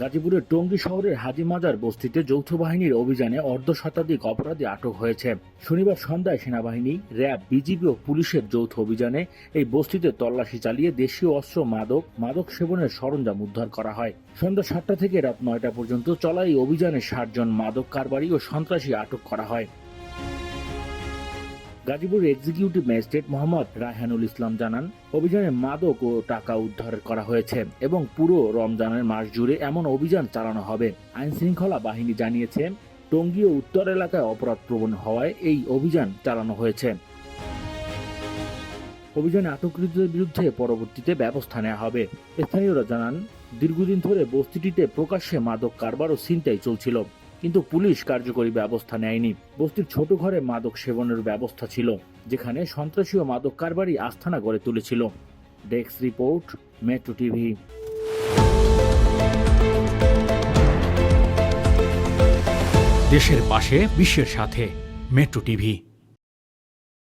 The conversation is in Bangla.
গাজীপুরের টঙ্গী শহরের হাজি মাজার বস্তিতে যৌথ বাহিনীর অভিযানে অর্ধ শতাধিক অপরাধী আটক হয়েছে। শনিবার সন্ধ্যায় সেনাবাহিনী, র্যাব, বিজিবি ও পুলিশের যৌথ অভিযানে এই বস্তিতে তল্লাশি চালিয়ে দেশীয় অস্ত্র, মাদক মাদক সেবনের সরঞ্জাম উদ্ধার করা হয়। সন্ধ্যা সাতটা থেকে রাত নয়টা পর্যন্ত চলা এই অভিযানে ষাট জন মাদক কারবারি ও সন্ত্রাসী আটক করা হয়। গাজীপুর এক্সিকিউটিভ ম্যাজিস্ট্রেট মোহাম্মদ রায়হানুল ইসলাম জানান, অভিযানে মাদক ও টাকা উদ্ধার করা হয়েছে এবং পুরো রমজানের মাস জুড়ে এমন অভিযান চালানো হবে। আইন শৃঙ্খলা বাহিনী জানিয়েছে, টঙ্গী ও উত্তর এলাকায় অপরাধ প্রবণ হওয়ায় এই অভিযান চালানো হয়েছে। অভিযানে আটককৃতদের বিরুদ্ধে পরবর্তীতে ব্যবস্থা নেওয়া হবে। স্থানীয়রা জানান, দীর্ঘদিন ধরে বস্তিটিতে প্রকাশ্যে মাদক কারবার ও ছিনতাই চলছিল। কিন্তু পুলিশ কার্যকরী ব্যবস্থা নেয়নি। বস্তির ছোট ঘরে মাদক সেবনের ব্যবস্থা ছিল, যেখানে সন্ত্রাসী ও মাদক কারবারই আস্থানা গড়ে তুলেছিল। Desk report, metro TV. দেশের পাশে, বিশ্বের সাথে, মেট্রো টিভি।